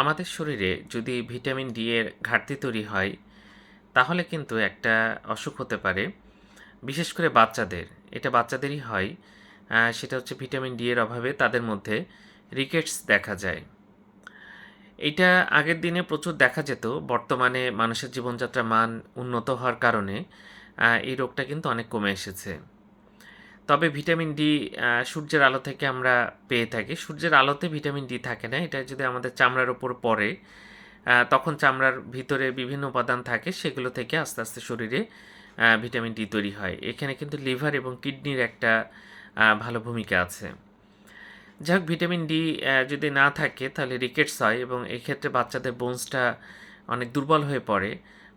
আমাদের শরীরে যদি ভিটামিন ডি এর ঘাটতি তৈরি হয়, তাহলে কিন্তু একটা অসুখ হতে পারে। বিশেষ করে বাচ্চাদের। এটা বাচ্চাদেরই হয়। সেটা হচ্ছে ভিটামিন ডি এর অভাবে তাদের মধ্যে রিকেটস দেখা যায়। এটা আগের দিনে প্রচুর দেখা যেত। বর্তমানে মানুষের জীবনযাত্রার মান উন্নত হওয়ার কারণে এই রোগটা কিন্তু অনেক কমে এসেছে। তবে ভিটামিন ডি সূর্যের আলো থেকে আমরা পেয়ে থাকি। সূর্যের আলোতে ভিটামিন ডি থাকে না, এটা যদি আমাদের চামড়ার উপর পড়ে তখন চামড়ার ভিতরে বিভিন্ন উপাদান থাকে, সেগুলো থেকে আস্তে আস্তে শরীরে ভিটামিন ডি তৈরি হয়। এখানে কিন্তু লিভার এবং কিডনির একটা ভালো ভূমিকা আছে। যাই হোক ভিটামিন ডি যদি না থাকে, তাহলে রিকেটস হয় এবং এক্ষেত্রে বাচ্চাদের বোনসটা অনেক দুর্বল হয়ে পড়ে,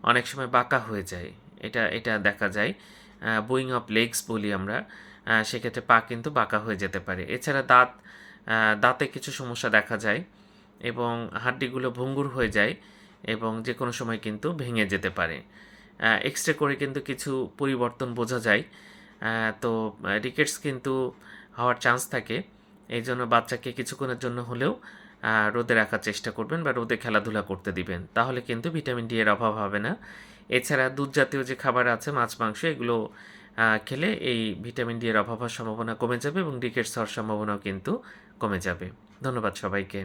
অনেক সময় বাঁকা হয়ে যায়। এটা এটা দেখা যায়। বুইং অফ লেগস বলি আমরা। সেক্ষেত্রে পা কিন্তু বাঁকা হয়ে যেতে পারে। এছাড়া দাঁত দাঁতে কিছু সমস্যা দেখা যায় এবং হাড্ডিগুলো ভঙ্গুর হয়ে যায় এবং যে কোনো সময় কিন্তু ভেঙে যেতে পারে। এক্স রে করে কিন্তু কিছু পরিবর্তন বোঝা যায়। তো রিকেটস কিন্তু হওয়ার চান্স থাকে। এই জন্য বাচ্চাকে কিছুক্ষণের জন্য হলেও রোদে রাখার চেষ্টা করবেন বা রোদে খেলাধুলা করতে দিবেন। তাহলে কিন্তু ভিটামিন ডি এর অভাব হবে না। এছাড়া দুধ জাতীয় যে খাবার আছে, মাছ, মাংস, এগুলো খেলে এই ভিটামিন ডি এর অভাব হওয়ার সম্ভাবনা কমে যাবে এবং রিকেটস হওয়ার সম্ভাবনাও কিন্তু কমে যাবে। ধন্যবাদ সবাইকে।